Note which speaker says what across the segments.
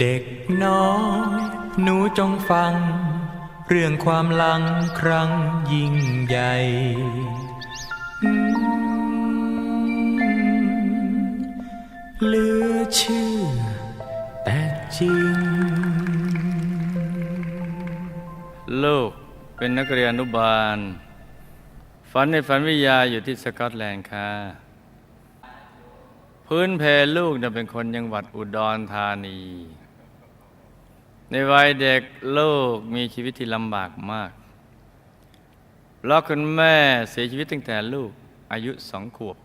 Speaker 1: เด็กน้อย หนูจงฟัง เรื่องความหลังครั้งยิ่งใหญ่อืมเหลือเชื่อ แต่จริง
Speaker 2: ลูกเป็นนักเรียนอนุบาล ฝันในฝันวิทยาอยู่ที่สกอตแลนด์ค่ะ พื้นเพลูกเนี่ยเป็นคนจังหวัดอุดรธานี ในวัยเด็กลูกมีชีวิตที่ลำบากมากเพราะคุณแม่เสียชีวิตตั้งแต่ลูกอายุสองขวบ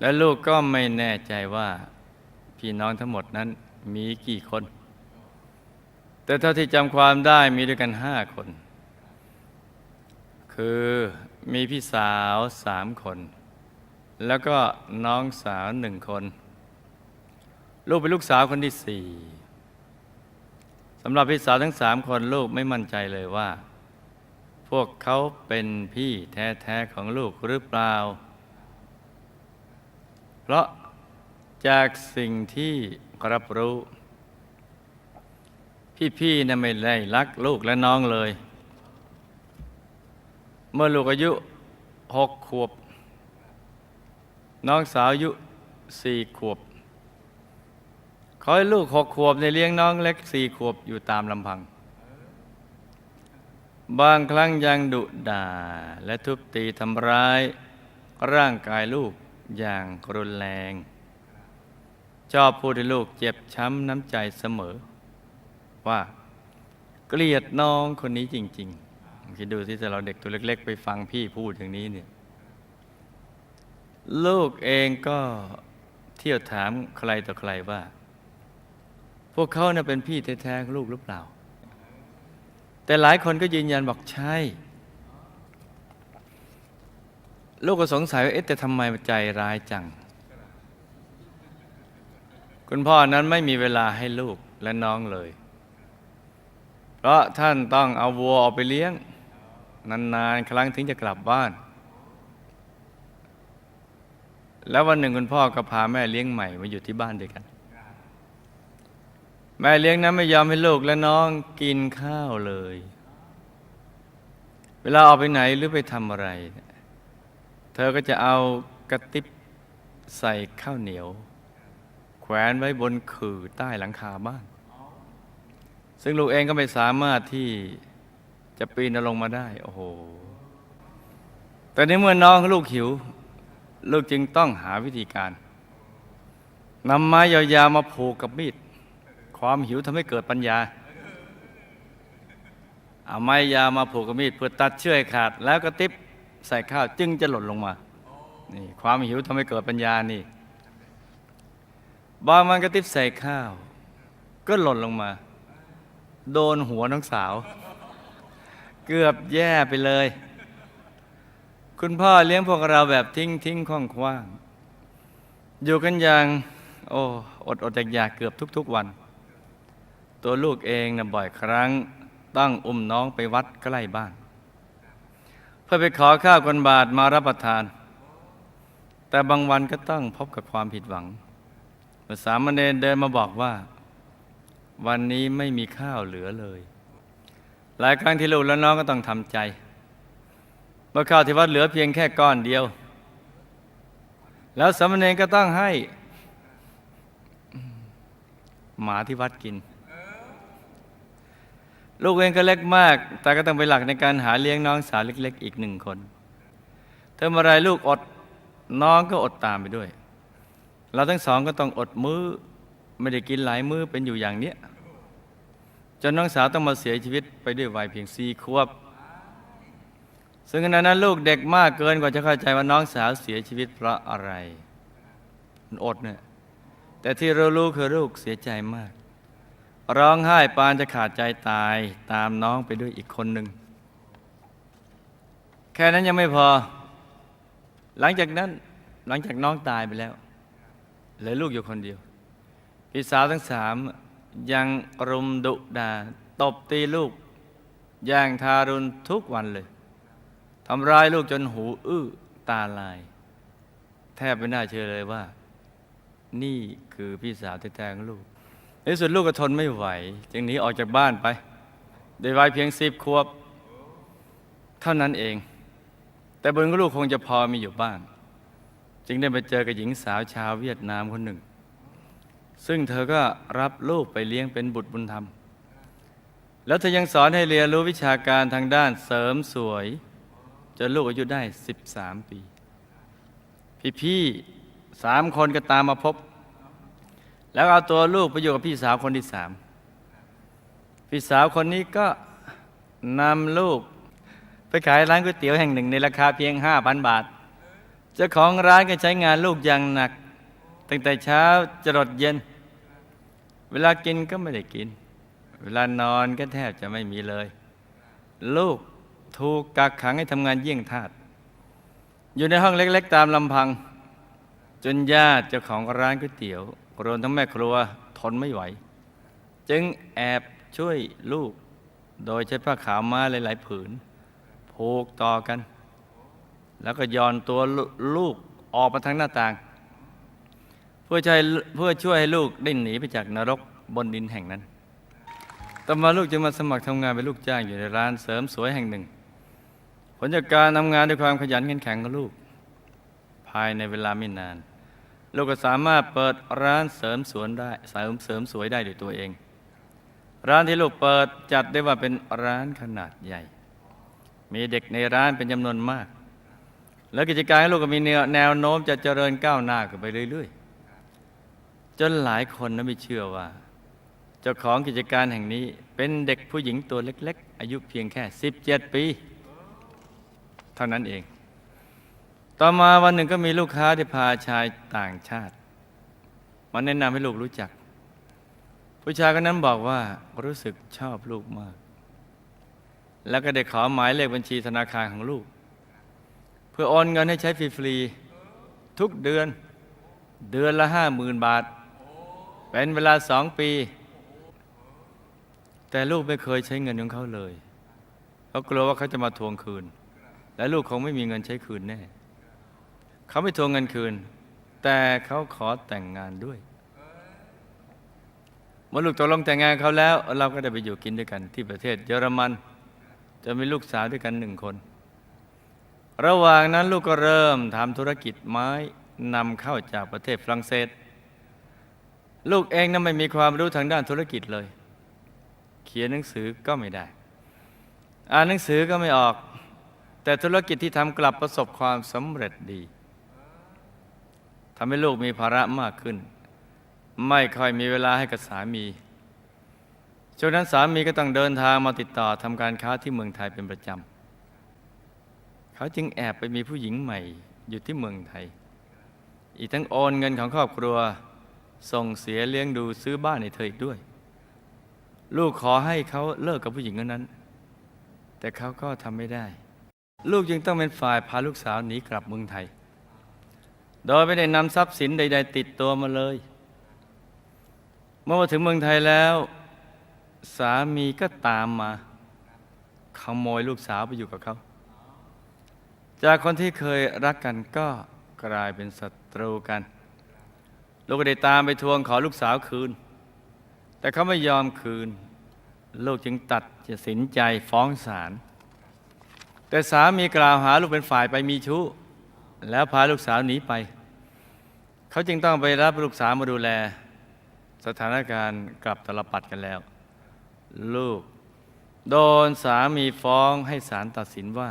Speaker 2: และลูกก็ไม่แน่ใจว่าพี่น้องทั้งหมดนั้นมีกี่คน แต่เท่าที่จำความได้มีด้วยกันห้าคน คือมีพี่สาวสามคน แล้วก็น้องสาวหนึ่งคน ลูกเป็นลูกสาวคนที่สี่สำหรับพี่สาวทั้งสามคนลูกไม่มั่นใจเลยว่า พวกเขาเป็นพี่แท้ๆของลูกหรือเปล่า เพราะจากสิ่งที่รับรู้ พี่ๆนะไม่ได้รักลูกและน้องเลย เมื่อลูกอายุหกขวบ น้องสาวอายุสี่ขวบ ขอให้ลูกหกขวบในเลี้ยงน้องเล็กสี่ขวบอยู่ตามลำพัง บางครั้งยังดุด่าและทุบตีทำร้าย ร่างกายลูกอย่างรุนแรง ชอบพูดให้ลูกเจ็บช้ำน้ำใจเสมอ ว่าเกลียดน้องคนนี้จริง ๆ คิดดูที่แต่เราเด็กตัวเล็ก ๆ ไปฟังพี่พูดอย่างนี้เนี่ย ลูกเองก็เที่ยวถามใครต่อใครว่า พวกเขาน่ะเป็นพี่แท้ๆลูกหรือเปล่า แต่หลายคนก็ยืนยันบอกใช่ ลูกก็สงสัยว่าเอ๊ะแต่ทำไมใจร้ายจัง คุณพ่อนั้นไม่มีเวลาให้ลูกและน้องเลย เพราะท่านต้องเอาวัวออกไปเลี้ยง นานๆ ครั้งถึงจะกลับบ้าน แล้ววันหนึ่งคุณพ่อก็พาแม่เลี้ยงใหม่มาอยู่ที่บ้านด้วยกัน แม่เลี้ยงนั้นไม่ยอมให้ลูกและน้องกินข้าวเลย เวลาออกไปไหนหรือไปทำอะไร เธอก็จะเอากระติบใส่ข้าวเหนียว แขวนไว้บนขื่อใต้หลังคาบ้าน ซึ่งลูกเองก็ไม่สามารถที่จะปีนลงมาได้ โอ้โหแต่ในเมื่อน้องลูกหิว ลูกจึงต้องหาวิธีการนำไม้ยาวๆมาผูกกับมีด ความหิวทำให้เกิดปัญญา เอาไม้ยาวมาผูกกับมีดเพื่อตัดเชือกขาด แล้วก็ติบใส่ข้าวจึงจะหล่นลงมา นี่ความหิวทำให้เกิดปัญญานี่ บางมันก็ติบใส่ข้าว ก็หล่นลงมา โดนหัวน้องสาว เกือบแย่ไปเลย คุณพ่อเลี้ยงพวกเราแบบทิ้งทิ้งคว่างคว่างอยู่กันอย่างโอ้อดอดอยากอยากเกือบทุก ๆวัน ตัวลูกเองนะบ่อยครั้งต้องอุ้มน้องไปวัดใกล้บ้าน เพื่อไปขอข้าวคนบาทมารับประทาน แต่บางวันก็ต้องพบกับความผิดหวังเมื่อสามเณรเดินมาบอกว่า วันนี้ไม่มีข้าวเหลือเลย หลายครั้งที่ลูกและน้องก็ต้องทำใจ เมื่อข้าวที่วัดเหลือเพียงแค่ก้อนเดียว แล้วสามเณรก็ต้องให้ หมาที่วัดกิน ลูกเองก็เล็กมาก แต่ก็ต้องไปหลักในการหาเลี้ยงน้องสาวเล็ก ๆ อีกหนึ่งคนเธอมาไรลูกอดน้องก็อดตามไปด้วย เราทั้งสองก็ต้องอดมือ้อไม่ได้กินหลายมื้อเป็นอยู่อย่างเนี้ยจนน้องสาวต้องมาเสียชีวิตไปด้วยวัยเพียงสี่ขวบ ซึ่งขณะนั้นลูกเด็กมากเกินกว่าจะเข้าใจว่าน้องสาวเสียชีวิตเพราะอะไร มันอดเนี่ย แต่ที่เรารู้คือลูกเสียใจมาก ร้องไห้ปานจะขาดใจตายตามน้องไปด้วยอีกคนหนึ่ง แค่นั้นยังไม่พอ หลังจากนั้นหลังจากน้องตายไปแล้วเหลือลูกอยู่คนเดียว พี่สาวทั้งสามยังรุมดุดาตบตีลูกอย่างทารุณทุกวันเลย ทำร้ายลูกจนหูอื้อตาลาย แทบไม่น่าเชื่อเลยว่า นี่คือพี่สาวแท้ๆของลูก ในสุดลูกก็ทนไม่ไหว จึงหนีออกจากบ้านไป โดยวัยเพียงสิบขวบ เท่านั้นเอง แต่บุญของลูกคงจะพอมีอยู่บ้าง จึงได้ไปเจอกับหญิงสาวชาวเวียดนามคนหนึ่ง ซึ่งเธอก็รับลูกไปเลี้ยงเป็นบุตรบุญธรรม แล้วเธอยังสอนให้เรียนรู้วิชาการทางด้านเสริมสวย จนลูกอายุได้ 13 ปี พี่ๆสามคนก็ตามมาพบ แล้วเอาตัวลูกไปอยู่กับพี่สาวคนที่สามพี่สาวคนนี้ก็นำลูก ไปขายร้านก๋วยเตี๋ยวแห่งหนึ่งในราคาเพียง 5,000 บาท เจ้าของร้านก็ใช้งานลูกอย่างหนัก ตั้งแต่เช้าจรดเย็น เวลากินก็ไม่ได้กิน เวลานอนก็แทบจะไม่มีเลย ลูก ถูกกักขังให้ทำงานเยี่ยงทาสอยู่ในห้องเล็ก ๆ ตามลำพัง จนญาติเจ้าของร้านก๋วยเตี๋ยวรวมทั้งแม่ครัวทนไม่ไหว จึงแอบช่วยลูก โดยใช้ผ้าขาวม้าหลาย ๆ ผืนผูกต่อกัน แล้วก็ย่อนตัวลลูกออกมาทางหน้าต่าง เพื่อช่วยเพื่อช่วยให้ลูกได้หนีไปจากนรกบนดินแห่งนั้นต่อมาลูกจึงมาสมัครทำงานเป็นลูกจ้างอยู่ในร้านเสริมสวยแห่งหนึ่ง ผลจากการทำงานด้วยความขยันขันแข็งของลูก ภายในเวลาไม่นาน ลูกก็สามารถเปิดร้านเสริมสวนได้เสริมเสริมสวยได้ด้วยตัวเอง ร้านที่ลูกเปิดจัดได้ว่าเป็นร้านขนาดใหญ่ มีเด็กในร้านเป็นจำนวนมาก แล้วกิจการของลูกก็มีแนวแนวโน้มจะเจริญก้าวหน้าขึ้นไปเรื่อย ๆ จนหลายคนนั้นไม่เชื่อว่าเจ้าของกิจการแห่งนี้เป็นเด็กผู้หญิงตัวเล็ก ๆ อายุเพียงแค่ 17 ปี เท่านั้นเอง ต่อมาวันหนึ่งก็มีลูกค้าที่พาชายต่างชาติมาแนะนำให้ลูกรู้จัก ผู้ชายคนนั้นบอกว่ารู้สึกชอบลูกมาก แล้วก็ได้ขอหมายเลขบัญชีธนาคารของลูก เพื่อโอนเงินให้ใช้ฟรีๆทุกเดือนเดือนละห้าหมื่นบาท เป็นเวลาสองปี แต่ลูกไม่เคยใช้เงินของเขาเลยเขากลัวว่าเขาจะมาทวงคืน และลูกคงไม่มีเงินใช้คืนแน่ เขาไม่ทวงเงินคืน แต่เขาขอแต่งงานด้วยเมื่อลูกตกลงแต่งงานเขาแล้ว เราก็ได้ไปอยู่กินด้วยกันที่ประเทศเยอรมันจะมีลูกสาวด้วยกันหนึ่งคน ระหว่างนั้นลูกก็เริ่มทำธุรกิจไม้นำเข้าจากประเทศฝรั่งเศส ลูกเองนั้นไม่มีความรู้ทางด้านธุรกิจเลย เขียนหนังสือก็ไม่ได้ อ่านหนังสือก็ไม่ออก แต่ธุรกิจที่ทำกลับประสบความสำเร็จดีทำให้ลูกมีภาระมากขึ้น ไม่ค่อยมีเวลาให้กับสามีช่วงนั้นสามีก็ต้องเดินทางมาติดต่อทำการค้าที่เมืองไทยเป็นประจำเขาจึงแอบไปมีผู้หญิงใหม่อยู่ที่เมืองไทย อีกทั้งโอนเงินของครอบครัว ส่งเสียเลี้ยงดูซื้อบ้านให้เธออีกด้วย ลูกขอให้เขาเลิกกับผู้หญิงคนนั้น แต่เขาก็ทำไม่ได้ ลูกจึงต้องเป็นฝ่ายพาลูกสาวหนีกลับเมืองไทย โดยไม่ได้นำทรัพย์สินใด ๆ ติดตัวมาเลย เมื่อมาถึงเมืองไทยแล้ว สามีก็ตามมาขโมยลูกสาวไปอยู่กับเขา จากคนที่เคยรักกันก็กลายเป็นศัตรูกัน ลูกก็ได้ตามไปทวงขอลูกสาวคืน แต่เขาไม่ยอมคืน ลูกจึงตัดจะสินใจฟ้องศาล แต่สามีกล่าวหาลูกเป็นฝ่ายไปมีชู้ แล้วพาลูกสาวหนีไป เขาจึงต้องไปรับลูกสาวมาดูแล สถานการณ์กลับตลปัดกันแล้ว ลูก โดนสามีฟ้องให้ศาลตัดสินว่า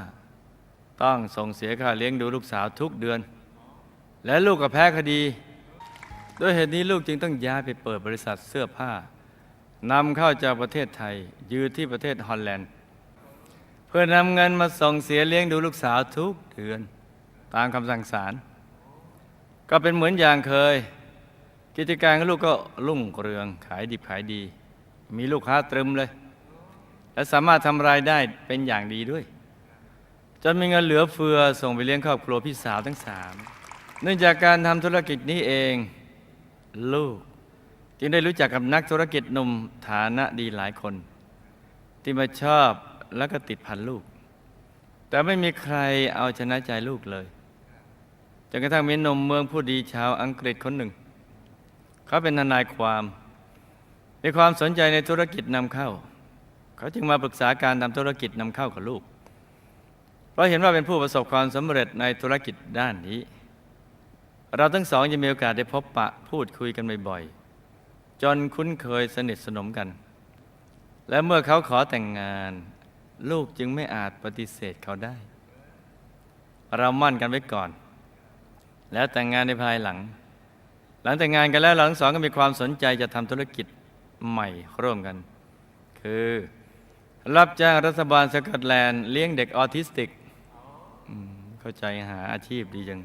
Speaker 2: ต้องส่งเสียค่าเลี้ยงดูลูกสาวทุกเดือน และลูกก็แพ้คดีด้วยเหตุนี้ลูกจึงต้องย้ายไปเปิดบริษัทเสื้อผ้านำเข้าจากประเทศไทยยู่ที่ประเทศฮอลแลนด์ พื่อนำเงินมาส่งเสียเลี้ยงดูลูกสาวทุกเดือน ตามคำสั่งศาลก็เป็นเหมือนอย่างเคย กิจการของลูกก็รุ่งเรืองขายดิบขายดี มีลูกค้าตรึมเลย และสามารถทำรายได้เป็นอย่างดีด้วย จนมีเงินเหลือเฟือส่งไปเลี้ยงครอบครัวพี่สาวทั้งสามเนื่องจากการทำธุรกิจนี้เอง ลูก จึงได้รู้จักกับนักธุรกิจหนุ่มฐานะดีหลายคน ที่มาชอบ แล้วก็ติดพันลูก แต่ไม่มีใครเอาชนะใจลูกเลยจนกระทั่งมีนมเมืองผู้ดีชาวอังกฤษคนหนึ่ง เขาเป็นทนายความมีความสนใจในธุรกิจนำเข้า เขาจึงมาปรึกษาการทำธุรกิจนำเข้ากับลูก เพราะเห็นว่าเป็นผู้ประสบความสำเร็จในธุรกิจด้านนี้ เราทั้งสองจะมีโอกาสได้พบปะพูดคุยกันบ่อยๆจนคุ้นเคยสนิทสนมกัน และเมื่อเขาขอแต่งงาน ลูกจึงไม่อาจปฏิเสธเขาได้ เรามั่นกันไว้ก่อน แล้วแต่งงานในภายหลัง หลังแต่งงานกันแล้วเราทั้งสองก็มีความสนใจจะทำธุรกิจใหม่ร่วมกัน คือ รับจ้างรัฐบาลสกอตแลนด์เลี้ยงเด็กออทิสติก เข้าใจหาอาชีพดีจัง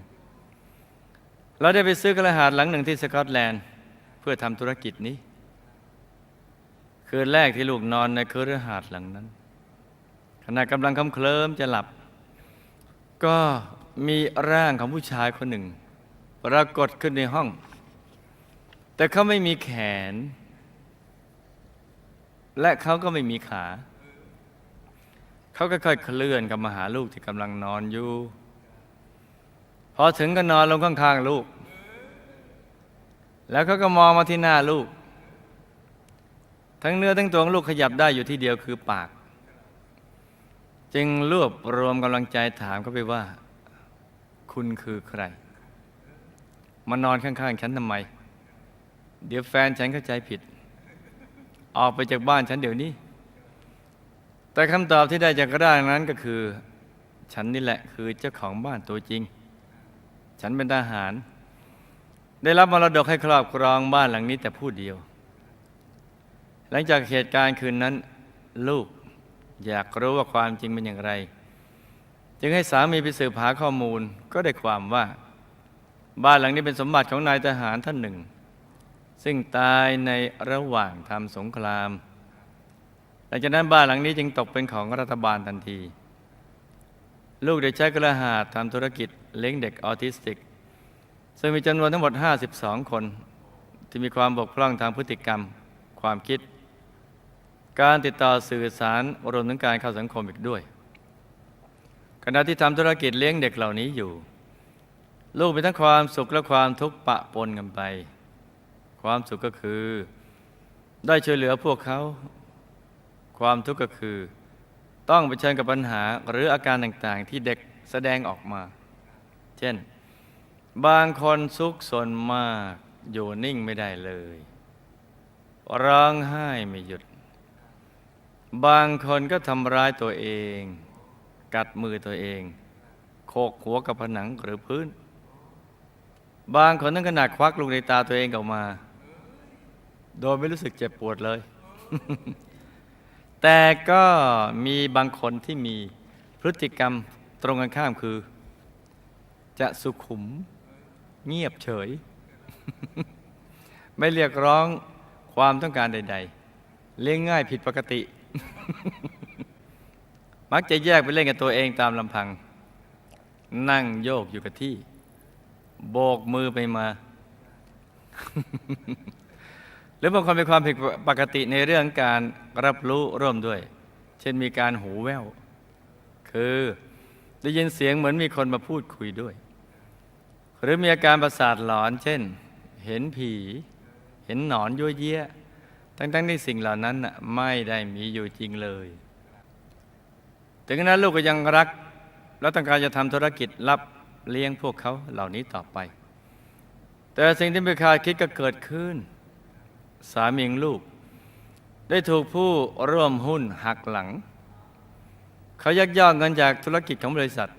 Speaker 2: เราได้ไปซื้อกระหาดหลังหนึ่งที่สกอตแลนด์ เพื่อทำธุรกิจนี้ คืนแรกที่ลูกนอนในคืนหาดหลังนั้น ณะกำลังคำเคลิ้มจะหลับ ก็มีร่างของผู้ชายคนหนึ่ง ปรากฏขึ้นในห้อง แต่เขาไม่มีแขน และเขาก็ไม่มีขา เขาก็ค่อยๆเคลื่อนกลับมาหาลูกที่กำลังนอนอยู่ พอถึงก็นอนลงข้างๆลูก แล้วเขาก็มองมาที่หน้าลูก ทั้งเนื้อทั้งตัวของลูกขยับได้อยู่ที่เดียวคือปาก จึงรวบรวมกำลังใจถามเขาไปว่า คุณคือใคร มานอนข้างๆ ฉันทำไม เดี๋ยวแฟนฉันเข้าใจผิด ออกไปจากบ้านฉันเดี๋ยวนี้ แต่คำตอบที่ได้จากกร่างนั้นก็คือ ฉันนี่แหละคือเจ้าของบ้านตัวจริง ฉันเป็นทหาร ได้รับมรดกให้ครอบครองบ้านหลังนี้แต่ผู้เดียว หลังจากเหตุการณ์คืนนั้น ลูก อยากรู้ว่าความจริงเป็นอย่างไร จึงให้สามีไปสืบหาข้อมูลก็ได้ความว่า บ้านหลังนี้เป็นสมบัติของนายทหารท่านหนึ่ง ซึ่งตายในระหว่างทำสงครามหลังจากนั้นบ้านหลังนี้จึงตกเป็นของรัฐบาลทันที ลูกได้ใช้กระหาดทำธุรกิจเลี้ยงเด็กออทิสติก ซึ่งมีจำนวนทั้งหมด 52 คน ที่มีความบกพร่องทางพฤติกรรม ความคิด การติดต่อสื่อสารรวมถึงการเข้าสังคมอีกด้วยขณะที่ทำธุรกิจเลี้ยงเด็กเหล่านี้อยู่ ลูกมีทั้งความสุขและความทุกข์ปะปนกันไป ความสุขก็คือ ได้ช่วยเหลือพวกเขา ความทุกข์ก็คือ ต้องเผชิญกับปัญหาหรืออาการต่างๆ ที่เด็กแสดงออกมา เช่น บางคนซุกสนมากอยู่นิ่งไม่ได้เลย ร้องไห้ไม่หยุด บางคนก็ทำร้ายตัวเอง กัดมือตัวเองโขกหัวกับผนังหรือพื้น บางคนถึงขนาดควักลูกในตาตัวเองออกมา โดยไม่รู้สึกเจ็บปวดเลย แต่ก็มีบางคนที่มีพฤติกรรมตรงกันข้ามคือ จะสุขุม เงียบเฉย ไม่เรียกร้องความต้องการใด ๆ เลี้ยงง่ายผิดปกติ มักจะแยกไปเล่นกับตัวเองตามลำพัง นั่งโยกอยู่กับที่ โบกมือไปมา หรือบางคนมีความผิดปกติในเรื่องการรับรู้ร่วมด้วย เช่นมีการหูแว่ว คือได้ยินเสียงเหมือนมีคนมาพูดคุยด้วย หรือมีอาการประสาทหลอน เช่น เห็นผี เห็นหนอนยั่วเยี่ย ทั้งๆที่สิ่งเหล่านั้นไม่ได้มีอยู่จริงเลย ถึงนั้นลูกก็ยังรัก และต้องการจะทำธุรกิจรับเลี้ยงพวกเขาเหล่านี้ต่อไป แต่สิ่งที่ไม่คาดคิดก็เกิดขึ้น สามีของลูก ได้ถูกผู้ร่วมหุ้นหักหลัง เขายักยอกเงินจากธุรกิจของบริษัท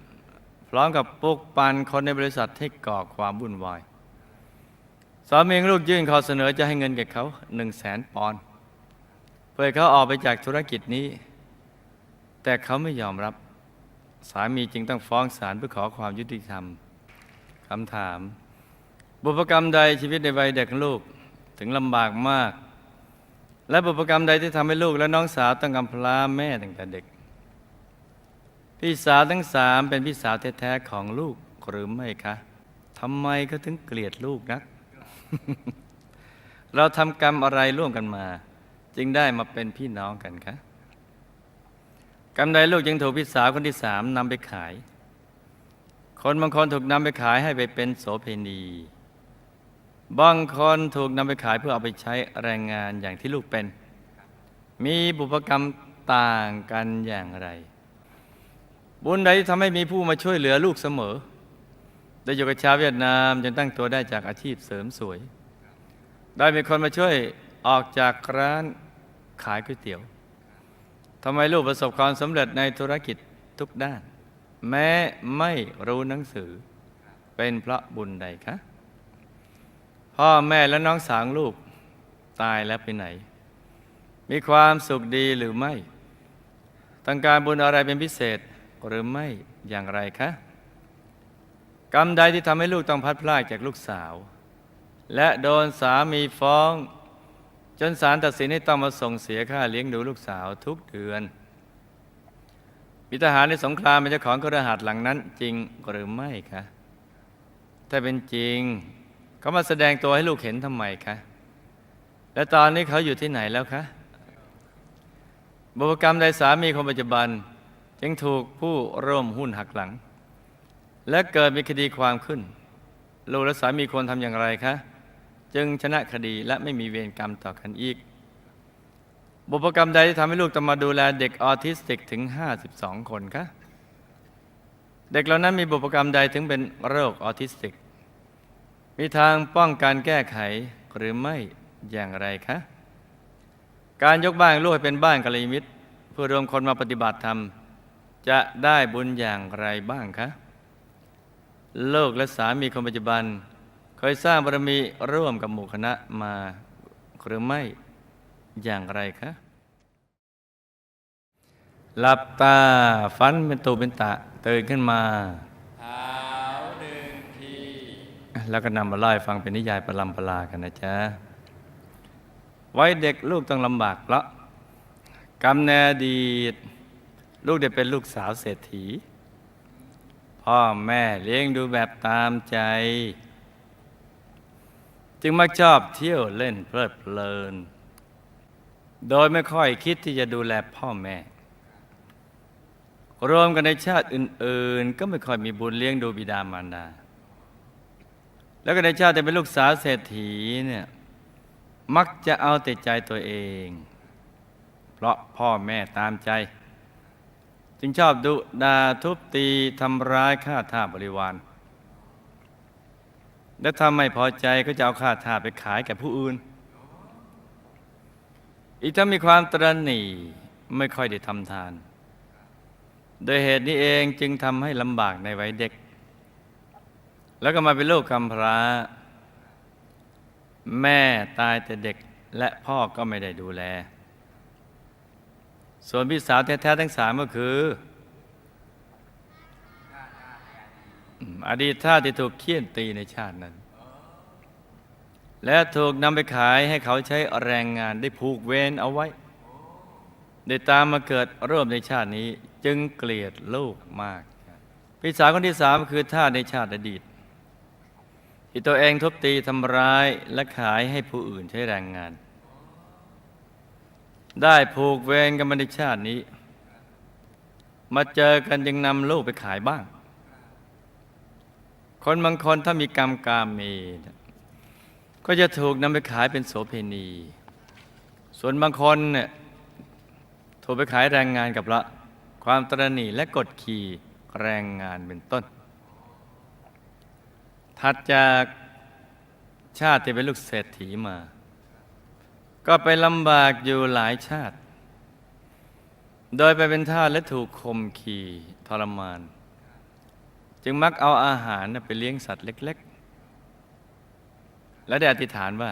Speaker 2: พร้อมกับปลุกปั่นคนในบริษัทให้ก่อความวุ่นวาย สามีลูกยื่นข้อเสนอจะให้เงินแก่เขาหนึ่งแสนปอนด์เพื่อเขาออกไปจากธุรกิจนี้ แต่เขาไม่ยอมรับ สามีจึงต้องฟ้องศาลเพื่อขอความยุติธรรมคำถาม บุพกรรมใดชีวิตในวัยเด็กของลูกถึงลำบากมาก และบุพกรรมใดที่ทำให้ลูกและน้องสาวต้องกำพร้าแม่ตั้งแต่เด็ก พี่สาวทั้งสามเป็นพี่สาวแท้ๆของลูกหรือไม่คะทำไมเขาถึงเกลียดลูกนัก เราทำกรรมอะไรร่วมกันมา จึงได้มาเป็นพี่น้องกันคะกรรมใดลูกจึงถูกพี่สาวคนที่สามนำไปขาย คนบางคนถูกนำไปขายให้ไปเป็นโสเพณีบางคนถูกนำไปขายเพื่อเอาไปใช้แรงงานอย่างที่ลูกเป็น มีบุพกรรมต่างกันอย่างไร บุญใดที่ทำให้มีผู้มาช่วยเหลือลูกเสมอ ได้อยู่กับชาวเวียดนามจนตั้งตัวได้จากอาชีพเสริมสวย ได้มีคนมาช่วยออกจากร้านขายก๋วยเตี๋ยวทำไมลูกประสบความสำเร็จในธุรกิจทุกด้าน แม้ไม่รู้หนังสือ เป็นเพราะบุญใดคะพ่อแม่และน้องสาวลูกตายแล้วไปไหน มีความสุขดีหรือไม่ต้องการบุญอะไรเป็นพิเศษหรือไม่อย่างไรคะ กรรมใดที่ทำให้ลูกต้องพัดพลากจากลูกสาว และโดนสามีฟ้อง จนศาลตัดสินให้ต้องมาส่งเสียค่าเลี้ยงดูลูกสาวทุกเดือน มีทหารในสงครามเป็นเจ้าของกระหัสหลังนั้น จริงหรือไม่คะ ถ้าเป็นจริงเขามาแสดงตัวให้ลูกเห็นทำไมคะ และตอนนี้เขาอยู่ที่ไหนแล้วคะบุพกรรมใดสามีคนปัจจุบัน จึงถูกผู้ร่วมหุ้นหักหลัง และเกิดมีคดีความขึ้น ลูกและสามีควรทำอย่างไรคะ จึงชนะคดีและไม่มีเวรกรรมต่อกันอีก บุพกรรมใดที่ทำให้ลูกต้องมาดูแลเด็กออทิสติกถึง 52 คนคะ เด็กเหล่านั้นมีบุพกรรมใดถึงเป็นโรคออทิสติก มีทางป้องกันแก้ไขหรือไม่อย่างไรคะ การยกบ้านลูกให้เป็นบ้านกัลยาณมิตร เพื่อรวมคนมาปฏิบัติธรรม จะได้บุญอย่างไรบ้างคะ โลกและสามีคนปัจจุบัน เคยสร้างบารมีร่วมกับหมู่คณะมาหรือไม่อย่างไรคะ หลับตาฟันเป็นตูเป็นตะตื่นขึ้นมาแล้วก็นำมาเล่าให้ฟังเป็นนิยายประลำประลากันนะจ๊ะ ไว้เด็กลูกต้องลำบากเพราะกรรมในอดีต ลูกได้เป็นลูกสาวเศรษฐี พ่อแม่เลี้ยงดูแบบตามใจ จึงมักชอบเที่ยวเล่นเพลิดเพลิน โดยไม่ค่อยคิดที่จะดูแลพ่อแม่ รวมกันในชาติอื่น ๆ ก็ไม่ค่อยมีบุญเลี้ยงดูบิดามารดา แล้วก็ในชาติที่เป็นลูกสาวเศรษฐีเนี่ยมักจะเอาแต่ใจตัวเอง เพราะพ่อแม่ตามใจ จึงชอบดุดาทุบตีทำร้ายข้าทาสบริวาร และถ้าไม่พอใจก็จะเอาข้าทาสไปขายแก่ผู้อื่น อีกทั้งมีความตรณีไม่ค่อยได้ทำทาน โดยเหตุนี้เองจึงทำให้ลำบากในวัยเด็ก แล้วก็มาเป็นลูกกำพร้า แม่ตายแต่เด็กและพ่อก็ไม่ได้ดูแล ส่วนพี่สาวแท้ๆทั้งสามก็คือ อดีตท่าที่ถูกเคี่ยนตีในชาตินั้น และถูกนำไปขายให้เขาใช้แรงงานได้ผูกเวรเอาไว้ ได้ตามมาเกิดร่วมในชาตินี้จึงเกลียดลูกมาก พี่สาวคนที่สามคือท่าในชาติอดีตที่ตัวเองทุบตีทำร้ายและขายให้ผู้อื่นใช้แรงงาน ได้ผูกเวรกันมาในชาตินี้ มาเจอกันจึงนำลูกไปขายบ้าง คนบางคนถ้ามีกรรมกามเมเนี่ยก็จะถูกนำไปขายเป็นโสเพณี ส่วนบางคนเนี่ยถูกไปขายแรงงานกับละ ความตรณีและกดขี่แรงงานเป็นต้น ถัดจากชาติที่เป็นลูกเศรษฐีมา ก็ไปลำบากอยู่หลายชาติ โดยไปเป็นทาสและถูกข่มขีทรมาน จึงมักเอาอาหารไปเลี้ยงสัตว์เล็ก ๆ และได้อธิษฐานว่า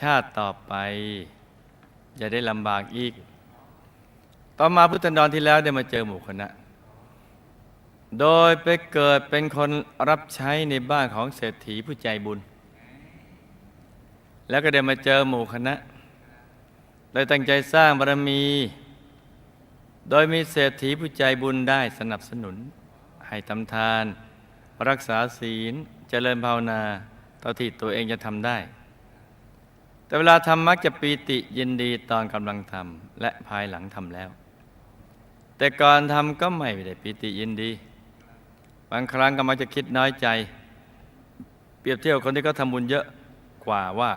Speaker 2: ชาติต่อไปอย่าได้ลำบากอีก ต่อมาพุทธันดรที่แล้วได้มาเจอหมู่คณะ โดยไปเกิดเป็นคนรับใช้ในบ้านของเศรษฐีผู้ใจบุญ แล้วก็ได้มาเจอหมู่คณะได้ตั้งใจสร้างบารมี โดยมีเศรษฐีผู้ใจบุญได้สนับสนุน ให้ทำทาน รักษาศีลเจริญภาวนาเท่าที่ตัวเองจะทำได้ แต่เวลาทำมักจะปีติยินดีตอนกำลังทำและภายหลังทำแล้ว แต่ก่อนทำก็ไม่ได้ปีติยินดี บางครั้งก็มักจะคิดน้อยใจ เปรียบเทียบคนที่เขาทำบุญเยอะกว่าว่า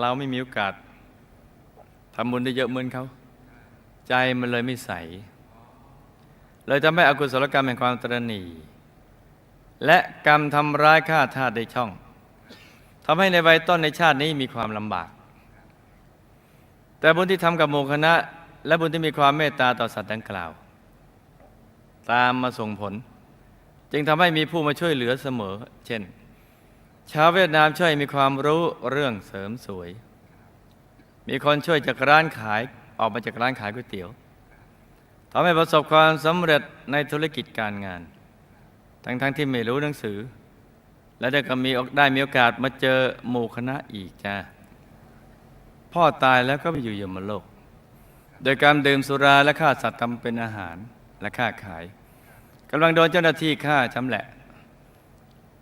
Speaker 2: เราไม่มีโอกาสทำบุญได้เยอะเหมือนเขา ใจมันเลยไม่ใส เลยทำให้อกุศลกรรมแห่งความตรณีและกรรมทำร้ายฆ่าทาสได้ช่องทำให้ในวัยต้นในชาตินี้มีความลำบาก แต่บุญที่ทำกับหมู่คณะ และบุญที่มีความเมตตาต่อสัตว์ดังกล่าว ตามมาส่งผล จึงทำให้มีผู้มาช่วยเหลือเสมอ เช่น ชาวเวียดนามช่วยมีความรู้เรื่องเสริมสวย มีคนช่วยจากร้านขายออกมาจากร้านขายก๋วยเตี๋ยวทำให้ประสบความสำเร็จในธุรกิจการงาน ทั้งๆทที่ไม่รู้หนังสือ และได้ก็มีได้มีโอกาสมาเจอหมู่คณะอีกจ้าพ่อตายแล้วก็ไปอยู่ยมโลก โดยการดื่มสุราและฆ่าสัตว์ทำเป็นอาหารและฆ่าขายกำลังโดนเจ้าหน้าที่ฆ่าชำแหละ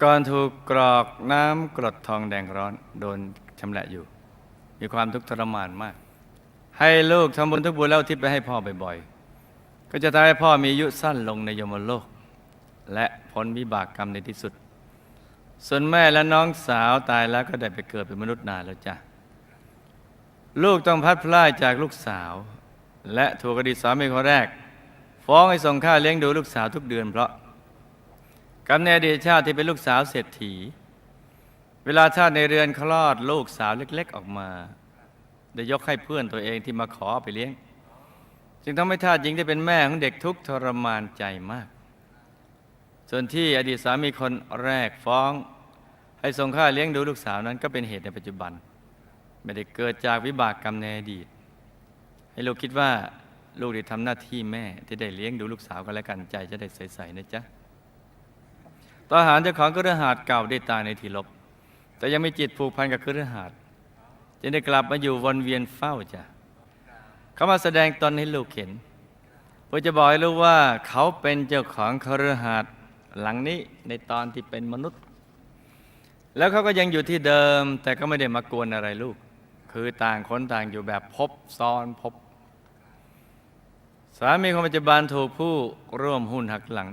Speaker 2: ก่อนถูกกรอกน้ำกรดทองแดงร้อน โดนชำแหละอยู่ มีความทุกข์ทรมานมาก ให้ลูกทำบุญทุกบุญแล้วทิศไปให้พ่อบ่อยๆ ก็จะทำให้พ่อมีอายุสั้นลงในยมโลก และพ้นวิบากกรรมในที่สุด ส่วนแม่และน้องสาวตายแล้วก็ได้ไปเกิดเป็นมนุษย์นานแล้วจ้ะ ลูกต้องพัดพลาดจากลูกสาว และถูกอดีตสามีคนแรก ฟ้องให้ส่งค่าเลี้ยงดูลูกสาวทุกเดือนเพราะ กำเนิดอดีตชาติที่เป็นลูกสาวเศรษฐี เวลาชาติในเรือนคลอดลูกสาวเล็ก ๆออกมา ได้ยกให้เพื่อนตัวเองที่มาขอไปเลี้ยง จึงทำให้ทาสหญิงได้เป็นแม่ของเด็กทุกทรมานใจมาก ส่วนที่อดีตสามีคนแรกฟ้อง ให้ส่งค่าเลี้ยงดูลูกสาวนั้นก็เป็นเหตุในปัจจุบัน ไม่ได้เกิดจากวิบากกรรมในอดีต ให้ลูกคิดว่าลูกได้ทำหน้าที่แม่ที่ได้เลี้ยงดูลูกสาวกันและกันใจจะได้ใสๆนะจ๊ะ ทหารเจ้าของกระหาดเก่าได้ตายในที่ลบ แต่ยังมีจิตผูกพันกับกระหาดจึงได้กลับมาอยู่วนเวียนเฝ้าจ้ะเขามาแสดงตนให้ลูกเห็นเพื่อจะบอกให้รู้ว่าเขาเป็นเจ้าของคฤหาสน์หลังนี้ในตอนที่เป็นมนุษย์ แล้วเขาก็ยังอยู่ที่เดิม แต่ก็ไม่ได้มากวนอะไรลูก คือต่างคนต่างอยู่แบบพบซ้อนพบ สามีของปัจจุบันถูกผู้ร่วมหุ้นหักหลัง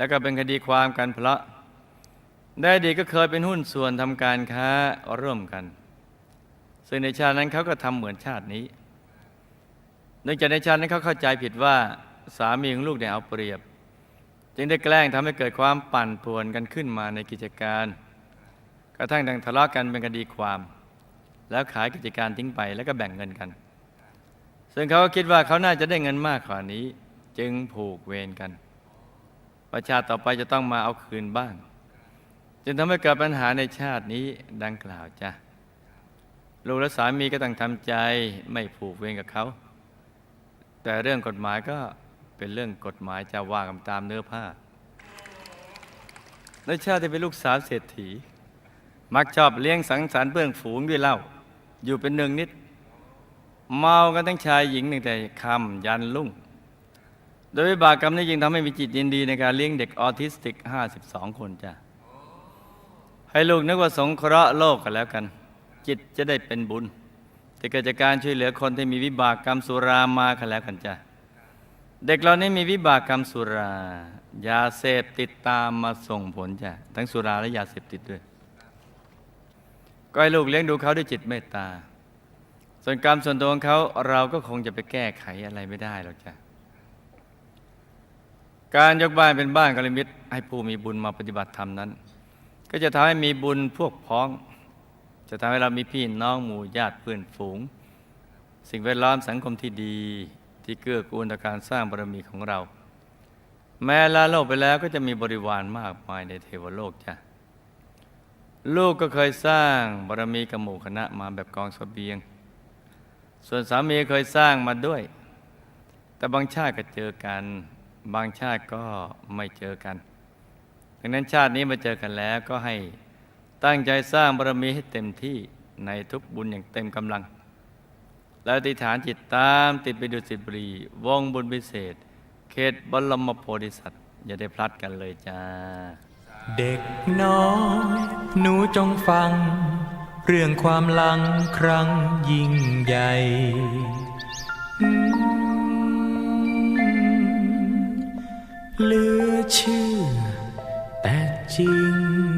Speaker 2: แล้วก็เป็นคดีความกันเพราะ ได้ดีก็เคยเป็นหุ้นส่วนทำการค้าร่วมกัน ซึ่งในชาตินั้นเขาก็ทำเหมือนชาตินี้เนื่องจากในชาตินั้นเขาเข้าใจผิดว่าสามีของลูกได้เอาเปรียบ จึงได้แกล้งทำให้เกิดความปั่นป่วนกันขึ้นมาในกิจการ กระทั่งดังทะเลาะกันเป็นคดีความ แล้วขายกิจการทิ้งไปแล้วก็แบ่งเงินกัน ซึ่งเขาก็คิดว่าเขาน่าจะได้เงินมากกว่านี้ จึงผูกเวรกัน ประชาติต่อไปจะต้องมาเอาคืนบ้างจึงทำให้เกิดปัญหาในชาตินี้ดังกล่าวจ้ะลูกและสามีก็ต้องทำใจไม่ผูกเวรกับเขา แต่เรื่องกฎหมายก็เป็นเรื่องกฎหมายจะว่ากันตามเนื้อผ้าในชาติที่เป็นลูกสาวเศรษฐี มักชอบเลี้ยงสังสรรค์เพื่อนฝูงด้วยเหล้าอยู่เป็นหนึ่งนิด เมากันทั้งชายหญิงตั้งแต่คำยันลุ่ง โดยวิบากกรรมนี้จึงทำให้มีจิตยินดีในการเลี้ยงเด็กออทิสติก 52 คนจ้ะ ให้ลูกนึกว่าสงเคราะห์โลกกันแล้วกัน จิตจะได้เป็นบุญที่เกิดจากการช่วยเหลือคนที่มีวิบากกรรมสุรามากันแล้วกันจ้ะ เด็กเรานี้มีวิบากกรรมสุรา ยาเสพติดตามมาส่งผลจ้ะ ทั้งสุราและยาเสพติดด้วย ก็ให้ลูกเลี้ยงดูเขาด้วยจิตเมตตา ส่วนกรรมส่วนตัวของเขาเราก็คงจะไปแก้ไขอะไรไม่ได้หรอกจ้ะ การยกบ้านเป็นบ้านกัลยาณมิตรให้ผู้มีบุญมาปฏิบัติธรรมนั้น ก็จะทำให้มีบุญพวกพ้อง จะทำให้เรามีพี่น้องหมู่ญาติเพื่อนฝูง สิ่งแวดล้อมสังคมที่ดีที่เกื้อกูลต่อการสร้างบารมีของเรา แม้ลาโลกไปแล้วก็จะมีบริวารมากมายในเทวโลกจ้ะลูกก็เคยสร้างบารมีกับหมู่คณะมาแบบกองสเสบียง ส่วนสามีเคยสร้างมาด้วย แต่บางชาติก็เจอกัน บางชาติก็ไม่เจอกัน ดังนั้นชาตินี้มาเจอกันแล้วก็ให้ตั้งใจสร้างบารมีให้เต็มที่ในทุกบุญอย่างเต็มกำลัง แล้วอธิฐานจิตตามติดไปดูสิบุรีวงบุญพิเศษ เขตบรมโพธิสัตว์ อย่าได้พลัดกันเลยจ้า
Speaker 1: เด็กน้อยหนูจงฟัง เรื่องความหลังครั้งยิ่งใหญ่ เหลือเชื่อแต่จริง